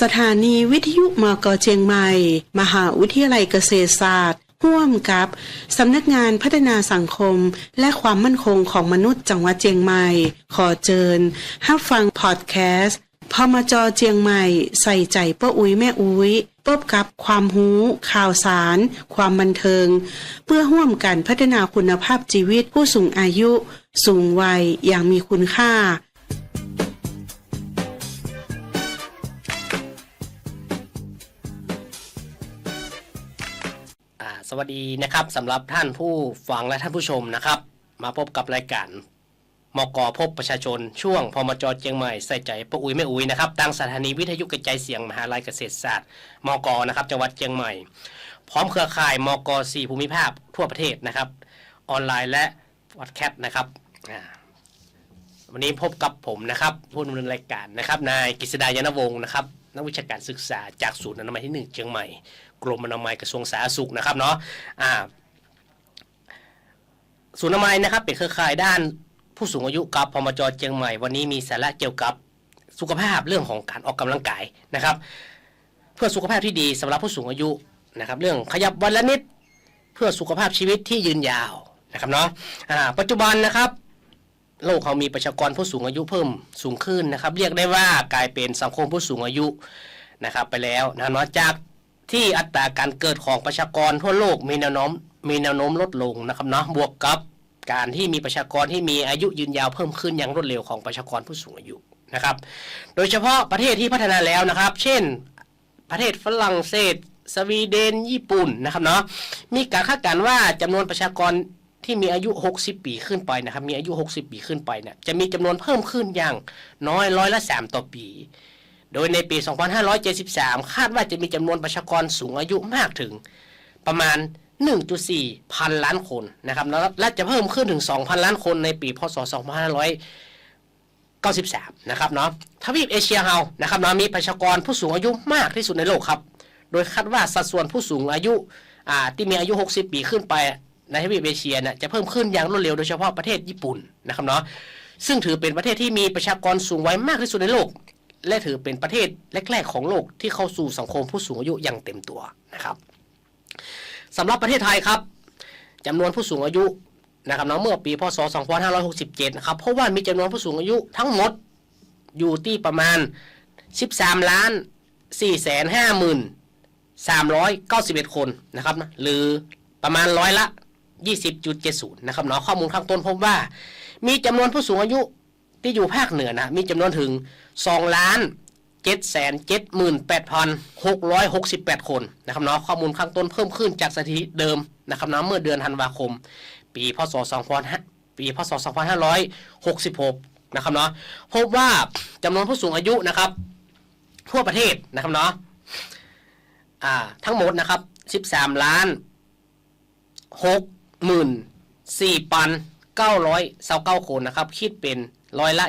สถานีวิทยุมกเจียงใหม่ มหาวิทยาลัยเกษตรศาสตร์ร่วมกับสำนักงานพัฒนาสังคม และความมั่นคงของมนุษย์จังหวัดเจียงใหม่ ขอเจิญฮับฟังพอดแคสต์พมจเจียงใหม่ ใส่ใจป้าอุ้ยแม่อุ้ยพบกับความหูข่าวสาร ความบันเทิง เพื่อร่วมกันพัฒนาคุณภาพชีวิตผู้สูงอายุ สูงวัยอย่างมีคุณค่า สวัสดีนะครับสำหรับท่านผู้ฟังและท่านผู้ชมนะครับ มาพบกับรายการมกพบประชาชนช่วงพมจเชียงใหม่ใส่ใจปะอุ้ยไม่อุ้ยนะครับตั้งสถานีวิทยุกระจายเสียงมหาลัยเกษตรศาสตร์มกนะครับจังหวัดเชียงใหม่ พร้อมเครือข่ายมกสี่ภูมิภาคทั่วประเทศนะครับ ออนไลน์และวอดแคสต์นะครับวันนี้พบกับผมนะครับผู้ดำเนินรายการนะครับนายกฤษดายนวงศ์นะครับนักวิชาการศึกษาจากศูนย์อนามัยที่หนึ่งเชียงใหม่ กรมอนามัยกระทรวงสาธารณสุขนะครับเนาะอ่าศูนย์อนามัยนะครับเป็นเครือข่ายด้านผู้สูงอายุกับพมจเชียงใหม่ วันนี้มีสาระเกี่ยวกับสุขภาพเรื่องของการออกกำลังกายนะครับ เพื่อสุขภาพที่ดีสำหรับผู้สูงอายุนะครับ เรื่องขยับวันละนิดเพื่อสุขภาพชีวิตที่ยืนยาวนะครับเนาะปัจจุบันนะครับโลกเขามีประชากรผู้สูงอายุเพิ่มสูงขึ้นนะครับ เรียกได้ว่ากลายเป็นสังคมผู้สูงอายุนะครับ ไปแล้วนะเนาะจาก ที่อัตราการเกิดของประชากรทั่วโลกมีแนวโน้มมีแนวโน้มลดลงนะครับเนาะบวกกับการที่มีประชากรที่มีอายุยืนยาวเพิ่มขึ้นอย่างรวดเร็วของประชากรผู้สูงอายุนะครับ โดยเฉพาะประเทศที่พัฒนาแล้วนะครับ เช่น ประเทศฝรั่งเศส สวีเดน ญี่ปุ่นนะครับเนาะมีการคาดการณ์ว่าจำนวนประชากรที่มีอายุ 60 ปีขึ้นไปนะครับ มีอายุ 60 ปีขึ้นไปเนี่ยจะมีจำนวนเพิ่มขึ้นอย่างน้อยร้อยละ 3 ต่อปี โดยในปี 2573 คาดว่าจะมีจำนวนประชากรสูงอายุมากถึง ประมาณ 1.4 พันล้านคนนะครับและจะเพิ่มขึ้นถึง 2,000 ล้านคนในปีพศ 2593 นะครับเนาะทวีปเอเชียเฮานะครับเนาะมีประชากรผู้สูงอายุมากที่สุดในโลกครับ โดยคาดว่าสัดส่วนผู้สูงอายุที่มีอายุ 60 ปีขึ้นไปในทวีปเอเชียเนี่ยจะเพิ่มขึ้นอย่างรวดเร็วโดยเฉพาะประเทศญี่ปุ่นนะครับเนาะซึ่งถือเป็นประเทศที่มีประชากรสูงวัยมากที่สุดในโลก และถือเป็นประเทศแรกๆของโลกที่เข้าสู่สังคมผู้สูงอายุอย่างเต็มตัวนะครับสำหรับประเทศไทยครับจำนวนผู้สูงอายุนะครับเนาะเมื่อปีพศ 2567 นะครับเพราะว่ามีจำนวนผู้สูงอายุทั้งหมดอยู่ที่ประมาณ 13 ล้าน4แสน5หมื่น391 คนนะครับนะหรือประมาณร้อยละ 20.70 นะครับเนาะข้อมูลข้างต้นพบว่า มีจำนวนผู้สูงอายุ ที่อยู่ภาคเหนือนะมีจำนวนถึง2ล้าน7แสน78,668 คนนะครับเนาะข้อมูลข้างต้นเพิ่มขึ้นจากสถิติเดิมนะครับเนาะเมื่อเดือนธันวาคม ปีพศ2500ปีพศ2566นะครับเนาะพบว่าจำนวนผู้สูงอายุนะครับทั่วประเทศนะครับเนาะอ่าทั้งหมดนะครับ 13 ล้าน6หมื่น4ปัน929คนนะครับ คิดเป็น ร้อยละ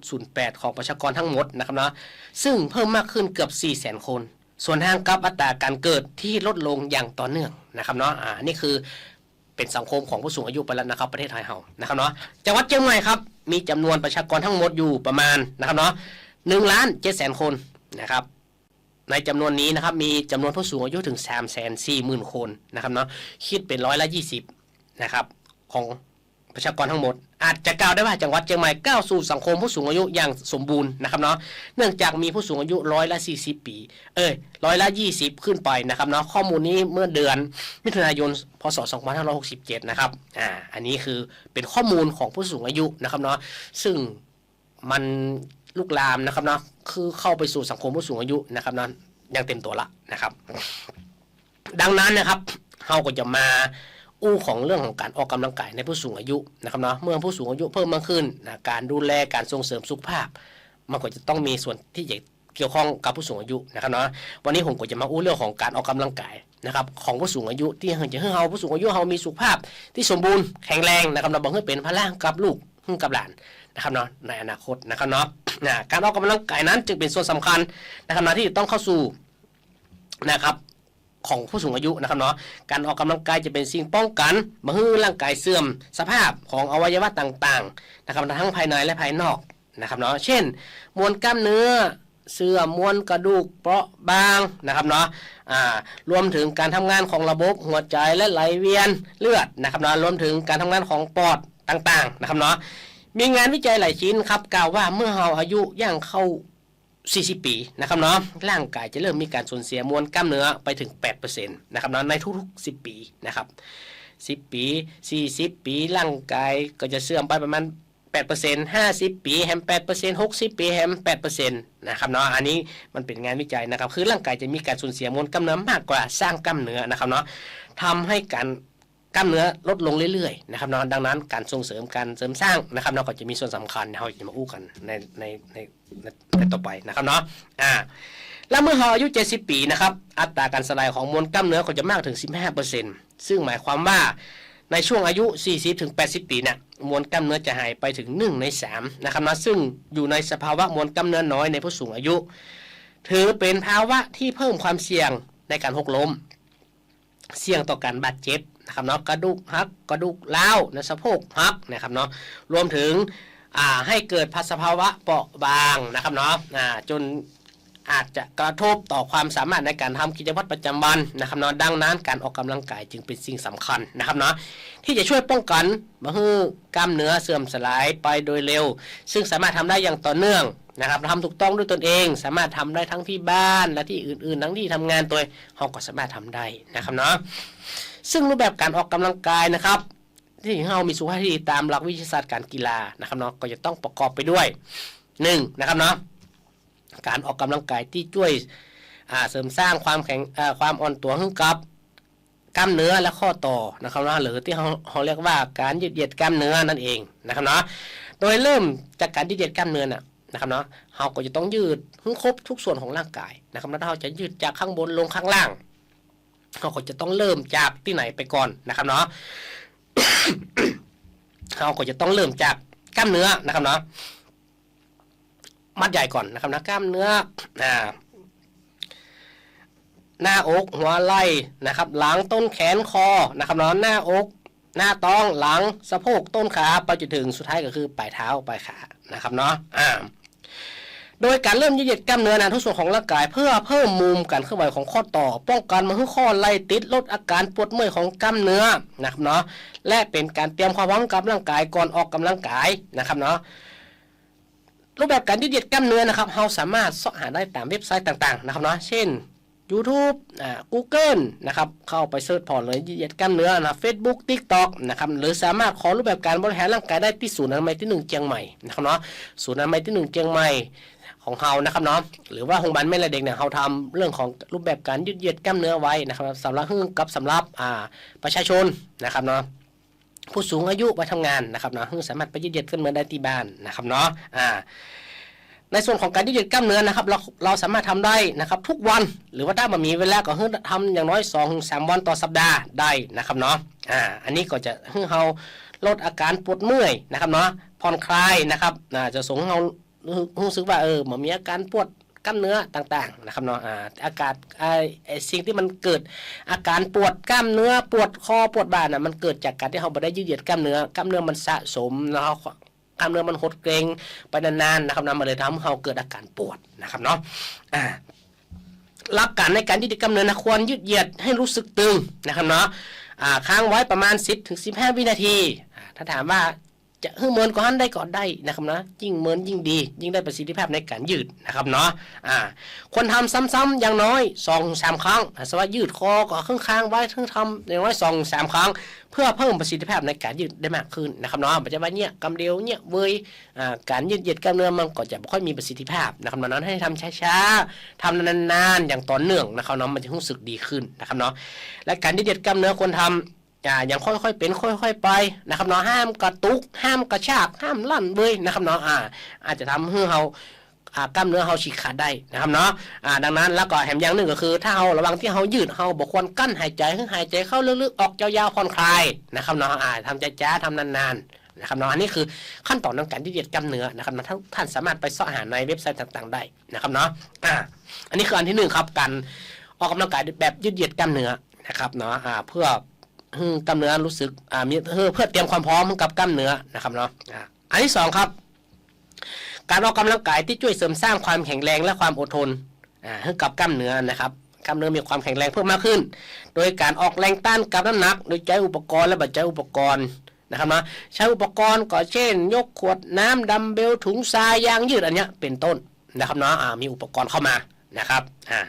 20.08 ของประชากรทั้งหมดนะครับนะซึ่งเพิ่มมากขึ้นเกือบ 4 0 0 0 0 0 คน ส่วนทางกับอัตราการเกิดที่ลดลงอย่างต่อเนื่องนะครับเนาะอ่านี่คือเป็นสังคมของผู้สูงอายุไปแล้วนะครับ ประเทศไทยเฮานะครับเนาะจังหวัดเชียงใหม่ครับมีจำนวนประชากรทั้งหมดอยู่ประมาณนะครับเนาะหนึ่งล้านเจ็ดแสนคนนะครับในจำนวนนี้นะครับมีจำนวนผู้สูงอายุถึง3 4 0 0 0 0คนนะครับเนาะคิดเป็นร้อยละ20นะครับของประชากรทั้งหมด อาจจะกล่าวได้ว่าจังหวัดเชียงใหม่ก้าวสู่สังคมผู้สูงอายุอย่างสมบูรณ์นะครับเนาะเนื่องจากมีผู้สูงอายุร้อยละ 40 ปี เอ้ยร้อยละ 20 ขึ้นไปนะครับเนาะข้อมูลนี้เมื่อเดือนมิถุนายนพศ 2567 นะครับอ่าอันนี้คือเป็นข้อมูลของผู้สูงอายุนะครับเนาะซึ่งมันลุกลามนะครับเนาะคือเข้าไปสู่สังคมผู้สูงอายุนะครับเนาะอย่างเต็มตัวละนะครับ ดังนั้นนะครับเราก็จะมา อู้ของเรื่องของการออกกำลังกายในผู้สูงอายุนะครับเนาะเมื่อผู้สูงอายุเพิ่มมากขึ้นนะการดูแลการส่งเสริมสุขภาพ มันก็จะต้องมีส่วนที่จะเกี่ยวข้องกับผู้สูงอายุนะครับเนาะวันนี้ผมก็จะมาอู้เรื่องของการออกกำลังกายนะครับของผู้สูงอายุที่จะให้เราผู้สูงอายุเรามีสุขภาพ ที่สมบูรณ์แข็งแรงนะครับเราบอกให้เป็นพลังกับลูกกับหลานนะครับเนาะในอนาคตนะครับเนาะการออกกำลังกายนั้นจึงเป็นส่วนสำคัญนะครับนะที่ต้องเข้าสู่นะครับ ของผู้สูงอายุนะครับเนาะการออกกำลังกายจะเป็นสิ่งป้องกันมาให้ร่างกายเสื่อม สภาพของอวัยวะต่างๆนะครับทั้งภายในและภายนอกนะครับเนาะเช่น มวลกล้ามเนื้อเสื่อมมวนกระดูกเปราะบางนะครับเนาะอ่ารวมถึงการทำงานของระบบหัวใจและไหลเวียนเลือดนะครับเนาะรวมถึงการทำงานของปอดต่างๆนะครับเนาะมีงานวิจัยหลายชิ้นครับกล่าวว่าเมื่อเราอายุย่างเข้า 40 ปีนะครับเนาะร่างกายจะเริ่มมีการสูญเสียมวลกล้ามเนื้อไปถึง8%นะครับเนาะในทุกๆ 10 ปีนะครับ10 ปี 40 ปีร่างกายก็จะเสื่อมไปประมาณ8% 50 ปีแฮม8% 60 ปีแฮม8%นะครับเนาะอันนี้มันเป็นงานวิจัยนะครับ คือร่างกายจะมีการสูญเสียมวลกล้ามเนื้อมากกว่าสร้างกล้ามเนื้อนะครับเนาะทำให้การ กล้ามเนื้อลดลงเรื่อยๆนะครับเนาะดังนั้นการส่งเสริมการเสริมสร้างนะครับเนาะก็จะมีส่วนสำคัญเราจะมาอู้กันในในในในในต่อไปนะครับเนาะอ่าแล้วเมื่อเราอายุ 70 ปีนะครับอัตราการสลายของมวลกล้ามเนื้อก็จะมากถึง 15%ซึ่งหมายความว่าในช่วงอายุ 40ถึง80 ปีเนี่ยมวลกล้ามเนื้อจะหายไปถึง 1 ใน 3 นะครับนะซึ่งอยู่ในสภาวะมวลกล้ามเนื้อน้อยในผู้สูงอายุ ถือเป็นภาวะที่เพิ่มความเสี่ยงในการหกล้ม เสี่ยงต่อการบาดเจ็บนะครับเนาะกระดูกหักกระดูกร้าวนะสะโพกหักนะครับเนาะรวมถึงอ่าให้เกิดพัสภาวะเปราะบางนะครับเนาะอ่าจนอาจจะกระทบต่อความสามารถในการทำกิจวัตรประจำวันนะครับเนาะดังนั้นการออกกำลังกายจึงเป็นสิ่งสำคัญนะครับเนาะที่จะช่วยป้องกันม่ให้กล้ามเนื้อเสื่อมสลายไปโดยเร็ว ซึ่งสามารถทำได้อย่างต่อเนื่อง นะครับทำถูกต้องด้วยตนเอง สามารถทำได้ทั้งที่บ้านและที่อื่นๆ ทั้งที่ทำงานตัวเราก็สามารถทำได้นะครับเนาะซึ่งรูปแบบการออกกำลังกายนะครับ ที่เรามีสุขภาพที่ดีตามหลักวิทยาศาสตร์การกีฬานะครับเนาะก็จะต้องประกอบไปด้วยหนึ่งนะครับเนาะการออกกำลังกายที่ช่วยเสริมสร้างความแข็งความอ่อนตัวให้กับกล้ามเนื้อและข้อต่อนะครับเนาะหรือที่เขาเขาเรียกว่าการยืดเหยียดกล้ามเนื้อนั่นเองนะครับเนาะโดยเริ่มจากการยืดเหยียดกล้ามเนื้อน่ะ นะครับเนาะเราก็จะต้องยืดให้งครบทุกส่วนของร่างกายนะครับแล้วเราจะยืดจากข้างบนลงข้างล่างเราก็จะต้องเริ่มจากที่ไหนไปก่อนนะครับเนาะเราก็จะต้องเริ่มจากกล้ามเนื้อนะครับเนาะมัดใหญ่ก่อนนะครับนะกล้ามเนื้ออ่าหน้าอกหัวไหล่นะครับ หลังต้นแขนคอนะครับเนาะหน้าอก หน้าท้องหลังสะโพกต้นขาไปจนถึงสุดท้ายก็คือปลายเท้าปลายขานะครับเนาะอ่า โดยการเริ่มยืดเหยียดกล้ามเนื้อในทุกส่วนของร่างกาย เพื่อเพิ่มมุมการเคลื่อนไหวของข้อต่อ ป้องกันมาให้ข้อไหล่ติดลดอาการปวดเมื่อยของกล้ามเนื้อนะครับเนาะและเป็นการเตรียมความพร้อมกับร่างกายก่อนออกกำลังกายนะครับเนาะรูปแบบการยืดเหยียดกล้ามเนื้อนะครับเราสามารถเสาะหาได้ตามเว็บไซต์ต่างๆนะครับเนาะเช่น YouTube อ่า Google นะครับ เข้าไปเสิร์ชพอเลยยืดเหยียดกล้ามเนื้อนะ Facebook TikTok นะครับ หรือสามารถขอรูปแบบการบริหารร่างกายได้ที่ศูนย์อนามัยที่หนึ่งเชียงใหม่นะครับเนาะ ศูนย์อนามัยที่หนึ่งเชียงใหม่ ของเรานะครับเนาะหรือว่าโรงพยาบาลแม่และเด็กเนี่ยเราทำเรื่องของรูปแบบการยืดเยียดกล้ามเนื้อไว้นะครับสำหรับให้กับสำหรับอ่าประชาชนนะครับเนาะผู้สูงอายุไปทำงานนะครับเนาะซึ่งสามารถไปยืดเยียดกล้ามเนื้อได้ที่บ้านนะครับเนาะอ่าในส่วนของการยืดเยียดกล้ามเนื้อนะครับเราเราสามารถทำได้นะครับทุกวันหรือว่าถ้ามันมีเวลาก็ให้ทำอย่างน้อย2อสวันต่อสัปดาห์ได้นะครับเนาะอ่าอันนี้ก็จะให้เราลดอาการปวดเมื่อยนะครับเนาะผ่อนคลายนะครับอ่าจะส่งเรา รู้สึกว่าเออหมันมีอาการปวดกล้ามเนื้อต่างๆนะครับเนาะอ่าอากาศไอไอสิ่งที่มันเกิดอาการปวดกล้ามเนื้อปวดคอปวดบ่าน่ะมันเกิดจากการที่เราไม่ได้ยืดเหยียดกล้ามเนื้อกล้ามเนื้อมันสะสมนะครับกล้ามเนื้อมันหดเกร็งไปนานๆนะครับนะมันเลยทำให้เราเกิดอาการปวดนะครับเนาะอ่าหลักการในการยืดกล้ามเนื้อนะควรยืดเหยียดให้รู้สึกตึงนะครับเนาะอ่าค้างไว้ประมาณ 10ถึง15 วินาที ถ้าถามว่า จะให้เมินก็หันได้ก่อนได้นะครับนะยิ่งเมินยิ่งดี ยิ่งได้ประสิทธิภาพในการยืดนะครับเนาะอ่าควรทำซ้ำๆอย่างน้อย2อสามครั้งสมมติว่ายืดคอก็ข้างค้างไว้ทั้งทำอย่างน้อย2องสามครั้ง เพื่อเพิ่มประสิทธิภาพในการยืดได้มากขึ้นนะครับเนาะปัจจุบันเนี่ยกำเดียวเนี่ยเวยอ่าการยืดเหยียดกล้ามเนื้อมันก็จะไม่ค่อยมีประสิทธิภาพนะครับดังนั้นให้ทำช้าๆทำนานๆอย่างต่อเนื่องนะครับเนาะมันจะรู้สึกดีขึ้นนะครับเนาะและการยืดเหยียดกล้ามเนื้อควรทำ อ่าอย่างค่อยๆเป็นค่อยๆไปนะครับเนาะห้ามกระตุก ห้ามกระชากห้ามลั่นเบยนะครับเนาะอ่า อาจจะทำให้เราอ่ากล้ามเนื้อเราฉีกขาดได้นะครับเนาะอ่าดังนั้นแล้วก็แถมอย่างหนึ่งก็คือถ้าเราระวังที่เรายืดเราบอกควรกั้นหายใจให้หายใจเข้าลึกๆออกยาวๆผ่อนคลายนะครับเนาะอ่าทำจ้าๆทำนานๆนะครับเนาะอันนี้คือขั้นตอนของการยืดเหยียดกล้ามเนื้อนะครับนะท่านท่านสามารถไปเสาะหาในเว็บไซต์ต่างๆ ได้นะครับเนาะอ่าอันนี้คืออันที่หนึ่งครับการออกกำลังกายแบบยืดเหยียดกล้ามเนื้อนะครับเนาะอ่าเพื่อ กล้ามเนื้อรู้สึกอ่ามีเพื่อเตรียมความพร้อมกับกล้ามเนื้อนะครับเนาะอันที่สองครับ การออกกำลังกายที่ช่วยเสริมสร้างความแข็งแรงและความอดทนอ่าให้กับกล้ามเนื้อนะครับกล้ามเนื้อมีความแข็งแรงเพิ่มมากขึ้น โดยการออกแรงต้านกับน้ำหนัก โดยใช้อุปกรณ์และบัดใช้อุปกรณ์นะครับนะใช้อุปกรณ์ก็เช่น ยกขวดน้ำดัมเบลถุงทรายยางยืดอันเนี้ยเป็นต้นนะครับเนาะอ่ามีอุปกรณ์เข้ามานะครับอ่า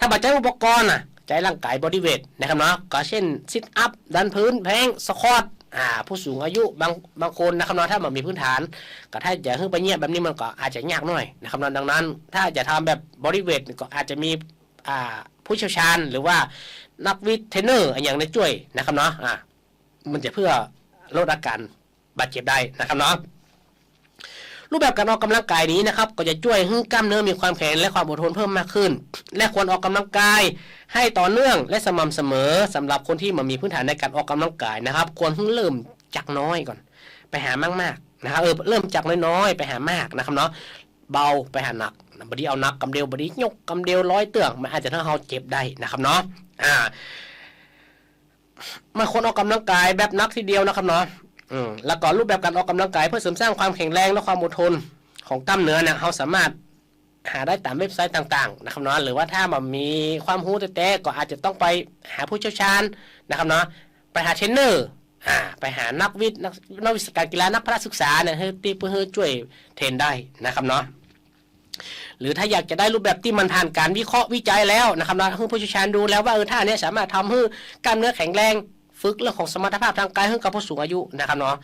ถ้าบัดใช้อุปกรณ์อะใช้ร่างกายบอดี้เวทนะครับเนาะก็เช่นซิทอัพดันพื้นแพงสควอตอ่าผู้สูงอายุบางบางคนนะครับเนาะถ้ามันมีพื้นฐาน ก็ถ้าจะขึ้นไปเงียบแบบนี้มันก็อาจจะยากหน่อยนะครับเนาะดังนั้น ถ้าจะทำแบบบริเวทก็อาจจะมีอ่าผู้เชี่ยวชาญหรือว่านักวิทย์เทรนเนอร์อย่างในช่วยนะครับเนาะอ่ามันจะเพื่อลดอาการบาดเจ็บได้นะครับเนาะ รูปแบบการออกกำลังกายนี้นะครับก็จะช่วยให้กล้ามเนื้อมีความแข็งและความอดทนเพิ่มมากขึ้น และควรออกกำลังกาย ให้ต่อเนื่องและสม่ำเสมอสำหรับคนที่มันมีพื้นฐานในการออกกำลังกายนะครับ ควรเริ่มจากน้อยก่อน ไปหามากๆนะครับเออเริ่มจากน้อยๆไปหามากนะครับเนาะเบาไปหาหนักบดีเอานักกำเดียวบดียกกำเดียวร้อยเตืองมันอาจจะทำให้เราเจ็บได้นะครับเนาะอ่ามาคนออกกำลังกายแบบนักทีเดียวนะครับเนาะ แล้วก็รูปแบบการออกกำลังกายเพื่อเสริมสร้างความแข็งแรงและความอดทนของกล้ามเนื้อเนี่ยเราสามารถหาได้ตามเว็บไซต์ต่างๆนะครับเนาะหรือว่าถ้ามันมีความรู้แต่ก็อาจจะต้องไปหาผู้เชี่ยวชาญนะครับเนาะไปหาเทรนเนอร์อ่าไปหานักวิทย์นักนักวิชาการกีฬานักพละศึกษาเนี่ยให้ตีเพื่อช่วยเทรนได้นะครับเนาะหรือถ้าอยากจะได้รูปแบบที่มันผ่านการวิเคราะห์วิจัยแล้วนะครับเนาะให้ผู้เชี่ยวชาญดูแล้วว่าเออท่าเนี้ยสามารถทำให้กล้ามเนื้อแข็งแรง ฝึกเรื่องของสมรรถภาพทางกายให้กับผู้สูงอายุนะครับเนาะ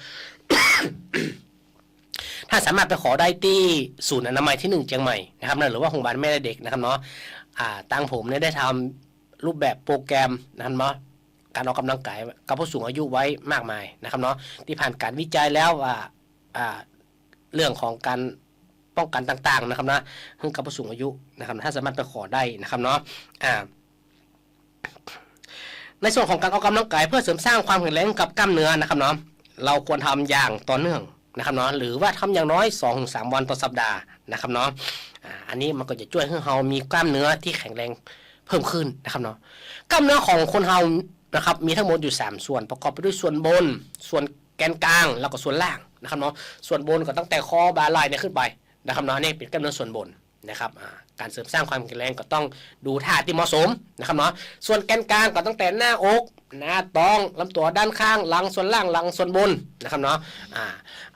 ถ้าสามารถไปขอได้ที่ศูนย์อนามัยที่หนึ่งเชียงใหม่นะครับหรือว่าโรงพยาบาลแม่และเด็กนะครับเนาะอ่าตังผมเนี่ยได้ทำรูปแบบโปรแกรมนะครับเนาะการออกกำลังกายกับผู้สูงอายุไว้มากมายนะครับเนาะที่ผ่านการวิจัยแล้วว่าอ่าเรื่องของการป้องกันต่างๆนะครับนะให้กับผู้สูงอายุนะครับถ้าสามารถไปขอได้นะครับเนาะอ่า ในส่วนของการออกกำลังกายเพื่อเสริมสร้างความแข็งแรงกับกล้ามเนื้อนะครับเนาะเราควรทำอย่างต่อเนื่องนะครับเนาะหรือว่าทำอย่างน้อย 2-3สวันต่อสัปดาห์นะครับเนาะอันนี้มันก็จะช่วยให้เรามีกล้ามเนื้อที่แข็งแรงเพิ่มขึ้นนะครับเนาะกล้ามเนื้อของคนเรานะครับมีทั้งหมดอยู่ 3 ส่วน ประกอบไปด้วยส่วนบน ส่วนแกนกลางแล้วก็ส่วนล่างนะครับเนาะส่วนบนก็ตั้งแต่คอบาไหล่เนี่ยขึ้นไปนะครับเนาะนี่เป็นกล้ามเนื้อส่วนบน นะครับการเสริมสร้างความแข็งแรงก็ต้องดูท่าที่เหมาะสมนะครับเนาะส่วนแกนกลางก็ตั้งแต่หน้าอกหน้าท้องลำตัวด้านข้างหลังส่วนล่างหลังส่วนบนนะครับเนาะอ่า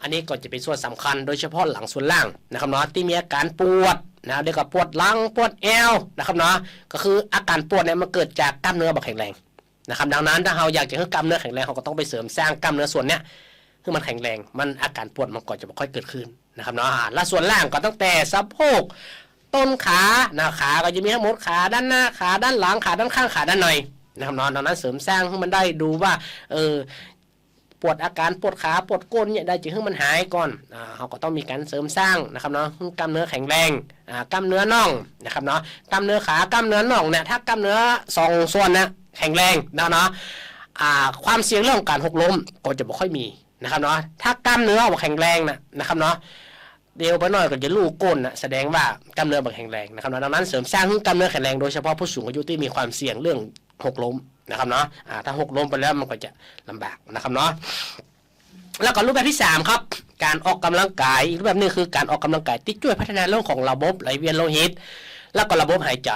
อันนี้ก็จะเป็นส่วนสำคัญโดยเฉพาะหลังส่วนล่างนะครับเนาะที่มีอาการปวดนะเดี๋ยวก็ปวดหลังปวดเอวนะครับเนาะก็คืออาการปวดเนี่ยมันเกิดจากกล้ามเนื้อบ่แข็งแรงนะครับดังนั้นถ้าเราอยากจะให้กล้ามเนื้อแข็งแรงเราก็ต้องไปเสริมสร้างกล้ามเนื้อส่วนเนี้ย ให้มันแข็งแรง มันอาการปวดมันก็จะไม่ค่อยเกิดขึ้นนะครับเนาะและส่วนล่างก็ตั้งแต่สะโพกต้นขาหน้าขาก็จะมีทั้งหมดขาด้านหน้าขาด้านหลังขาด้านข้างขาด้านในนะครับเนาะดังนั้นเสริมสร้างให้มันได้ดูว่าเออปวดอาการปวดขาปวดก้นเนี่ยได้จึงให้มันหายก่อนอ่าเราก็ต้องมีการเสริมสร้างนะครับเนาะกล้ามเนื้อแข็งแรงอ่ากล้ามเนื้อน่องนะครับเนาะกล้ามเนื้อขากล้ามเนื้อน่องเนี่ยถ้ากล้ามเนื้อสองส่วนเนี่ยแข็งแรงนะเนาะอ่าความเสี่ยงเรื่องของการหกล้มก็จะไม่ค่อยมี นะครับเนาะถ้ากล้ามเนื้อบ่แข็งแรงนะนะครับเนาะเดียวไปหน่อยก็จะลูกก้นนะแสดงว่ากล้ามเนื้อบ่แข็งแรงนะครับเนาะดังนั้นเสริมสร้างให้กล้ามเนื้อแข็งแรงโดยเฉพาะผู้สูงอายุที่มีความเสี่ยงเรื่องหกล้มนะครับเนาะถ้าหกล้มไปแล้วมันก็จะลำบากนะครับเนาะแล้วก็รูปแบบที่สามครับ การออกกำลังกายอีกรูปแบบนึงคือการออกกำลังกายที่ช่วยพัฒนาเรื่องของระบบไหลเวียนโลหิต แล้วก็ระบบหายใจ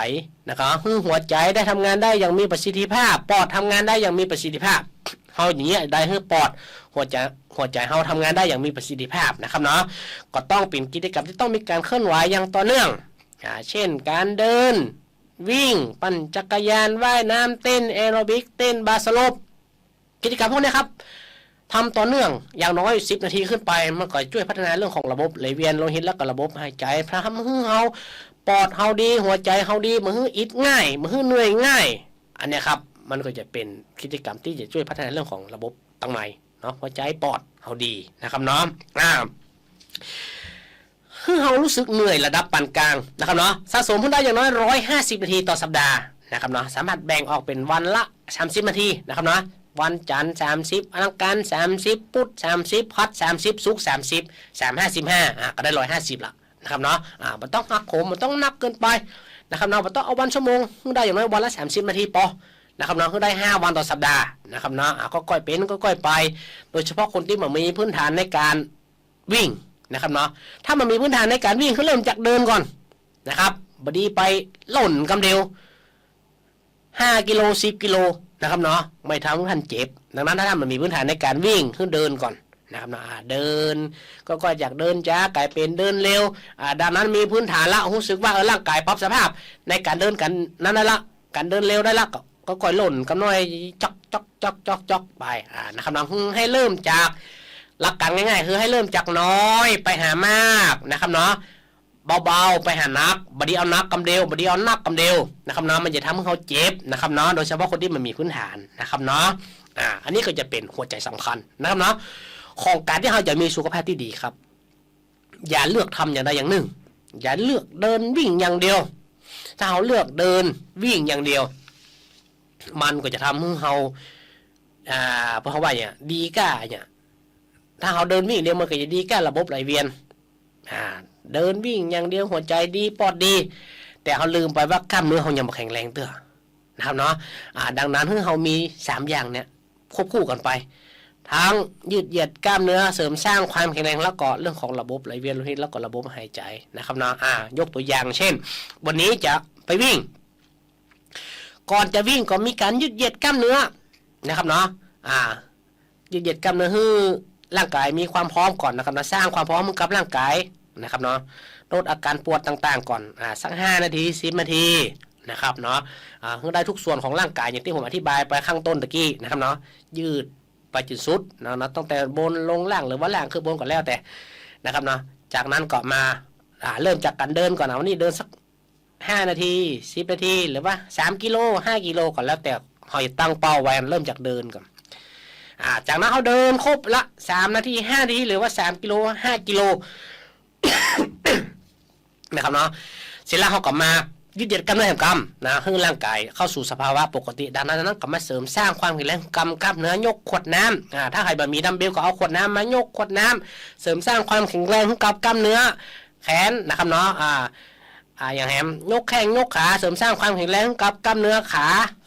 นะครับห้หัวใจได้ทำงานได้อย่างมีประสิทธิภาพ ปอดทำงานได้อย่างมีประสิทธิภาพ เฮาอย่างเงี้ยได้ให้ปอดหัวใจหัวใจเฮาทำงานได้อย่างมีประสิทธิภาพนะครับเนาะก็ต้องเป็นกิจกรรมที่ต้องมีการเคลื่อนไหวอย่างต่อเนื่องอ่าเช่น การเดิน วิ่ง ปั่นจักรยานว่ายน้ำเต้นแอโรบิกเต้นบาสโลปกิจกรรมพวกนี้ครับทำต่อเนื่องอย่างน้อย 10 นาทีขึ้นไป มันก็ช่วยพัฒนาเรื่องของระบบไหลเวียนโลหิตและก็ระบบหายใจพระทำให้เฮาปอดเฮาดี หัวใจเฮาดีมืออิดง่ายมือเหนื่อยง่าย อันนี้ครับ มันก็จะเป็นกิจกรรมที่จะช่วยพัฒนาเรื่องของระบบตั้งในเนาะหัวใจปอดเฮาดีนะครับเนาะอ่าคือเฮารู้สึกเหนื่อยระดับปานกลางนะครับเนาะสะสมขึ้นได้อย่างน้อยร้อยห้าสิบนาทีต่อสัปดาห์นะครับเนาะสามารถแบ่งออกเป็นวันละสามสิบนาทีนะครับเนาะวันจันทร์สามสิบอังคารสามสิบพุธสามสิบพัดสามสิบศุกร์สามสิบสามห้าสิบห้าอะก็ได้ร้อยห้าสิบละนะครับเนาะอ่ามันต้องหักโหมมันต้องนักเกินไปนะครับเนาะมันต้องเอาวันชั่วโมงได้อย่างน้อยวันละ 30 นาทีพอ นะครับเนาะคือได้ 5 วันต่อสัปดาห์นะครับเนาะก็ก้อยเป็นก็ก้อยไป โดยเฉพาะคนที่มันมีพื้นฐานในการวิ่งนะครับเนาะถ้ามันมีพื้นฐานในการวิ่งคือเริ่มจากเดินก่อนนะครับบดีไปหล่นกำเดียวห้ากิโลสิบกิโลนะครับเนาะไม่ทำให้ท่านเจ็บ ดังนั้นถ้าท่านมันมีพื้นฐานในการวิ่งคือเดินก่อนนะครับเนาะเดินก็ก็จากเดินจ้ากลายเป็นเดินเร็วดังนั้นมีพื้นฐานละรู้สึกว่าเออร่างกายปรับสภาพ ในการเดินกันนั้นได้ละการเดินเร็วได้ละก็ ก็ก่อยหล่นกำน้อยจอกจอกจอกจอกจอกไปอ่านะครับเนาะให้เริ่มจากหลักการง่ายๆ คือให้เริ่มจากน้อยไปหามากนะครับเนาะเบาๆไปหานักบดีเอานักกำเดียวบดีเอานักกำเดียวนะครับเนาะมันจะทำให้เขาเจ็บนะครับเนาะโดยเฉพาะคนที่มันมีพื้นฐานนะครับเนาะอ่าอันนี้ก็จะเป็นหัวใจสำคัญนะครับเนาะของการที่เราจะมีสุขภาพที่ดีครับ อย่าเลือกทำอย่างใดอย่างหนึ่ง อย่าเลือกเดินวิ่งอย่างเดียว ถ้าเราเลือกเดินวิ่งอย่างเดียว มันก็จะทำให้เราอ่าเพราะว่าเนี่ยดีก้าเนี่ยถ้าเราเดินวิ่งเดียวมันก็จะดีก้าระบบไหลเวียนอ่าเดินวิ่งอย่างเดียวหัวใจดีปอดดี แต่เขาลืมไปว่ากล้ามเนื้อเขายังไม่แข็งแรงเตื้อนะครับเนาะอ่าดังนั้นเรามีสามอย่างเนี่ยควบคู่กันไป ทั้งยืดเหยียดกล้ามเนื้อเสริมสร้างความแข็งแรงแล้วก็เรื่องของระบบไหลเวียนโลหิตแล้วก็ระบบหายใจนะครับเนาะอ่ายกตัวอย่างเช่น วันนี้จะไปวิ่ง ก่อนจะวิ่งก็มีการยืดเหยียดกล้ามเนื้อนะครับเนาะอ่ายืดเหยียดกล้ามเนื้อให้ร่างกายมีความพร้อมก่อนนะครับนะสร้างความพร้อมให้กับร่างกายนะครับเนาะลดอาการปวดต่างๆ ก่อนอ่าสักห้านาทีสิบนาทีนะครับเนาะอ่าได้ทุกส่วนของร่างกายอย่างที่ผมอธิบายไปข้างต้นตะกี้นะครับเนาะยืดไปจุดสุดนะนะตั้งแต่บนลงล่างหรือว่าล่างคือบนก่อนแล้วแต่นะครับเนาะจากนั้นก็มาอ่าเริ่มจากการเดินก่อนนะวันนี้เดินสัก ห้านาทีสิบนาที หรือว่าสามกิโลห้ากิโลก่อนแล้วแต่เขาจะตั้งเป้าไว้เริ่มจากเดินก่อนอ่าจากนั้นเขาเดินครบละสามนาทีห้านาทีหรือว่าสามกิโลห้ากิโลนะครับเนาะเสร็จแล้วเขาก็มายืดเหยียดกล้ามเนื้อแห่งกล้ามนะให้ร่างกายเข้าสู่สภาวะปกติ ดังนั้นนั้นก็มาเสริมสร้างความแข็งแรงกล้ามกล้ามเนื้อยกขวดน้ำอ่าถ้าใครแบบมีดัมเบลก็เอาขวดน้ำมายกขวดน้ำเสริมสร้างความแข็งแรงของกับกล้ามเนื้อแขนนะครับเนาะอ่า อ่าอย่างแฮมยกแข้งยกขาเสริมสร้างความแข็งแรงกับกล้ามเนื้อขา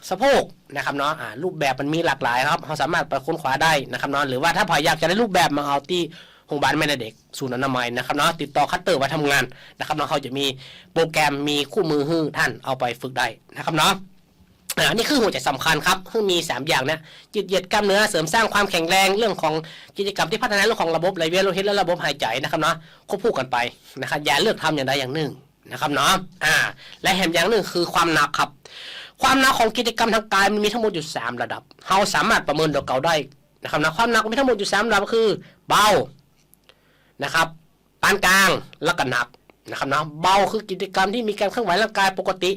สะโพกนะครับเนาะอ่ารูปแบบมันมีหลากหลายครับเราสามารถไปค้นคว้าได้นะครับเนาะหรือว่าถ้าพออยากจะได้รูปแบบมาเอาที่โรงพยาบาลแม่เด็กศูนย์อนามัยนะครับเนาะติดต่อคัตเตอร์มาทำงานนะครับเนาะเขาจะมีโปรแกรมมีคู่มือให้ท่านเอาไปฝึกได้นะครับเนาะอ่านี่คือหัวใจสำคัญครับซึ่มี 3 อย่างเนี่ยยืดเหยียดกล้ามเนื้อเสริมสร้างความแข็งแรงเรื่องของกิจกรรมที่พัฒนาเรื่องของระบบไหลเวียนโลหิตและระบบหายใจนะครับเนาะควบคู่กันไปนะครับอย่าเลือกทำอย่างใดอย่างหนึ่ง นะครับเนาะอ่าและแหมอย่างหนึ่งคือความหนักครับ ความหนักของกิจกรรมทางกายมันมีทั้งหมดอยู่ 3 ระดับเราสามารถประเมินตัวเก่าได้นะครับนะความหนักมีทั้งหมดอยู่3ระดับคือเบานะครับปานกลางแล้วก็หนักนะครับเนาะเบาคือกิจกรรมที่มีการเคลื่อนไหวร่างกายปกติ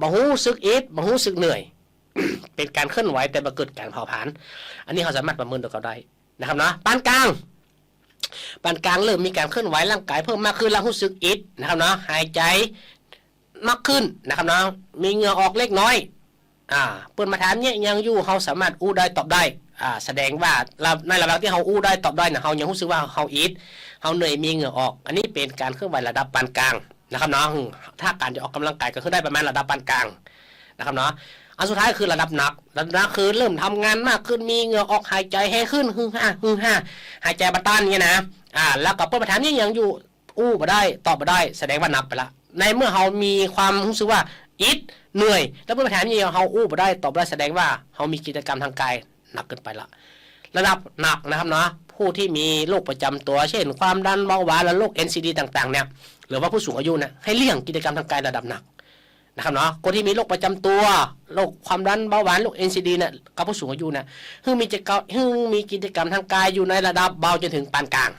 บ่หูสึกเอดบ่หูสึกเหนื่อย เป็นการเคลื่อนไหวแต่บ่เกิดการเผาผลาญอันนี้เราสามารถประเมินตัวเก่าได้นะครับเนาะปานกลาง ปานกลางเริ่มมีการเคลื่อนไหวร่างกายเพิ่มมากขึ้นแล้วรู้สึกอิดนะครับเนาะหายใจมากขึ้นนะครับเนาะมีเหงื่อออกเล็กน้อยอ่าเปิดมาถามเนี่ยยังอยู่เขาสามารถอู้ได้ตอบได้อ่าแสดงว่าในระดับที่เขาอู้ได้ตอบได้นะเขายังรู้สึกว่าเขาอิดเขาเหนื่อยมีเหงื่อออก อันนี้เป็นการเคลื่อนไหวระดับปานกลางนะครับเนาะถ้าการจะออกกำลังกายก็คือได้ประมาณระดับปานกลางนะครับเนาะ อันสุดท้ายคือระดับหนัก ระดับหนักคือเริ่มทำงานมากขึ้นมีเหงื่อออกหายใจแห้งขึ้นฮึ่งฮ่าฮึ่งฮ่าหายใจบัตันเนี่ยนะอ่าแล้วก็เปิดมาถามเนี่ยยังอยู่อู้มาได้ตอบมาได้แสดงว่านับไปละ ในเมื่อเขามีความรู้สึกว่าอิดเหนื่อย แล้วเปิดมาถามเนี่ยเขาอู้มาได้ตอบได้แสดงว่าเขามีกิจกรรมทางกายหนักเกินไปละระดับหนักนะครับเนาะผู้ที่มีโรคประจำตัว เช่น ความดันเบาหวานและโรค NCD ต่างๆเนี่ยหรือว่าผู้สูงอายุเนี่ยให้เลี่ยงกิจกรรมทางกายระดับหนัก นะครับเนาะคนที่มีโรคประจำตัวโรคความดันเบาหวานโรค NCD เนี่ยกับผู้สูงอายุเนี่ยซึ่งมีกิจกรรมซึ่งมีกิจกรรมทางกายอยู่ในระดับเบาจนถึงปานกลาง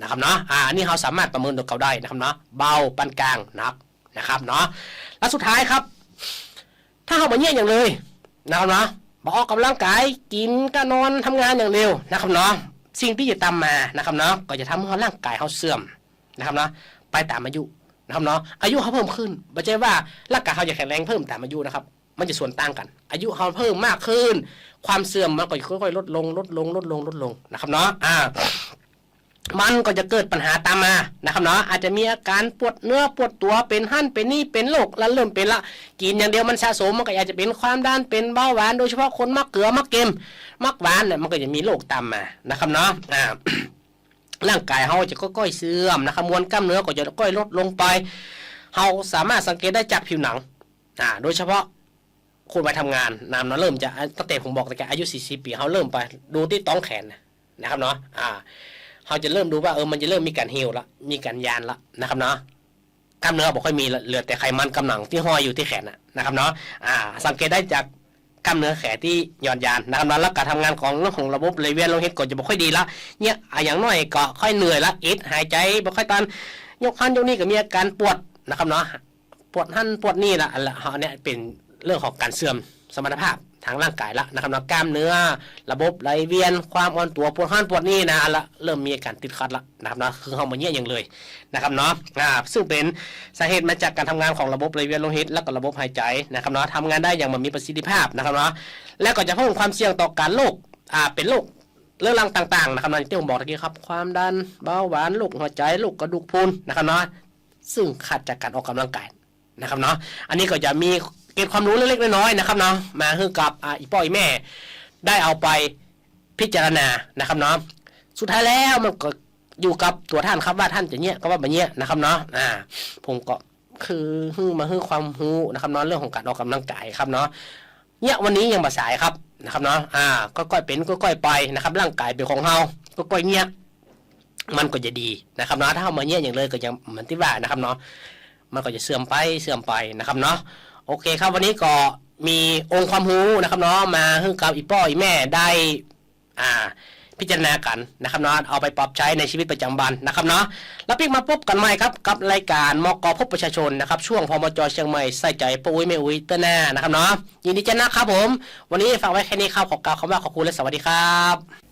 นะครับเนาะอ่านนี้เราสามารถประเมินตัวเขาได้นะครับเนาะเบาปานกลางนักนะครับเนาะและสุดท้ายครับ ถ้าเขามาเยี่ยอย่างเลยนะครับเนาะบอกออกกำลังกายกินก็นอนทำงานอย่างเร็วนะครับเนาะสิ่งที่จะตามมานะครับเนาะก็จะทำให้ร่างกายเขาเสื่อมนะครับเนาะไปตามอายุ นะครับเนาะอายุเขาเพิ่มขึ้นไม่ใช่ว่าร่างกายเขาจะแข็งแรงเพิ่มตามอายุนะครับ มันจะส่วนต่างกัน อายุเขาเพิ่มมากขึ้น ความเสื่อมมันก็ค่อยๆลดลงลดลงลดลงลดลงนะครับเนาะอ่ามันก็จะเกิดปัญหาตามมานะครับเนาะอาจจะมีอาการปวดเนื้อปวดตัวเป็นหั่นเป็นนี่เป็นโรคแล้วเริ่มเป็นละกินอย่างเดียวมันสะสมมันก็อาจจะเป็นความดันเป็นเบาหวานโดยเฉพาะคนมักเกลือมักเค็มมักหวานเนี่ยมันก็จะมีโรคตามมานะครับเนาะอ่า ร่างกายเฮาจะค่อยๆเสื่อมนะครับมวลกล้ามเนื้อก็จะค่อยลดลงไปเฮาสามารถสังเกตได้จากผิวหนังอ่าโดยเฉพาะคนไปทำงานนามเนาะเริ่มจะตั้งแต่ผมบอกแต่แกอายุ 40 ปีเฮาเริ่มไปดูที่ต้องแขนนะครับเนาะอ่าเฮาจะเริ่มดูว่าเออมันจะเริ่มมีการเหี่ยวละมีการยานละนะครับเนาะกล้ามเนื้อบอกค่อยมีเหลือแต่ไขมันกำหนังที่ห้อยอยู่ที่แขนนะนะครับเนาะอ่า สังเกตได้จาก กล้ามเนื้อแขนที่หย่อนยานนะครับแล้วการทำงานของเรื่องของระบบเลเวียนโลหิตก็จะไม่ค่อยดีละเนี่ยอย่างน้อยก็ค่อยเหนื่อยละอิดหายใจไม่ค่อยตันยกขันยกนี่ก็มีอาการปวดนะครับเนาะปวดหันปวดนี่ละอันละเฮาเนี่ยเป็นเรื่องของการเสื่อมสมรรถภาพ ทางร่างกายละนะครับเนาะกล้ามเนื้อ ระบบไหลเวียน ความอ่อนตัวปวดหันปวดนี่นะอันละเริ่มมีอาการติดขัดละนะครับเนาะคือเฮามาเนี่ยอย่างเลยนะครับเนาะอ่าซึ่งเป็นสาเหตุมาจากการทำงานของระบบไหลเวียนโลหิตและก็ระบบหายใจนะครับเนาะทำงานได้อย่างมันมีประสิทธิภาพนะครับเนาะและก็จะเพิ่มความเสี่ยงต่อการโรคอ่าเป็นโรคเรื้อรังต่างๆนะครับอย่างที่ผมบอกตะกี้ครับ ความดันเบาหวานโรคหัวใจโรคกระดูกพรุนนะครับเนาะซึ่งขาดจากการออกกำลังกายนะครับเนาะอันนี้ก็จะมี เกร็ดความรู้เล็กๆน้อยๆนะครับเนาะมาให้กับอ่าอีพ่ออีแม่ ได้เอาไปพิจารณานะครับเนาะสุดท้ายแล้วมันก็อยู่กับตัวท่านครับว่าท่านจะเนี้ยก็ว่าแบบเนี้ยนะครับเนาะอ่า ผมก็คือฮึ่งมาฮึ่งความรู้นะครับเนาะเรื่องของการออกกำลังกายครับเนาะเนี่ยวันนี้ยังมาสายครับนะครับเนาะอ่าก็ค่อยเป็นก็ค่อยไปนะครับ ร่างกายเป็นของเฮาก็ค่อยเนี่ยมันก็จะดีนะครับเนาะถ้าเฮามาเนี่ยอย่างเลยก็ยังเหมือนที่ว่านะครับเนาะมันก็จะเสื่อมไปเสื่อมไปนะครับเนาะ โอเคครับวันนี้ก็มีองค์ความรู้นะครับเนาะมาให้กับอีป้ออีแม่ได้อ่าพิจารณากันนะครับเนาะเอาไปปรับใช้ในชีวิตประจำวันนะครับเนาะแล้วปิ๊กมาพบกันใหม่ครับกับรายการมกพบประชาชนนะครับช่วงพมจเชียงใหม่ใส่ใจปุ้ยไม่อุ้ยเตอร์หน้านะครับเนาะยินดีเจ้านะครับผม วันนี้ฝากไว้แค่นี้ครับขอกล่าวคำว่าขอบคุณและสวัสดีครับ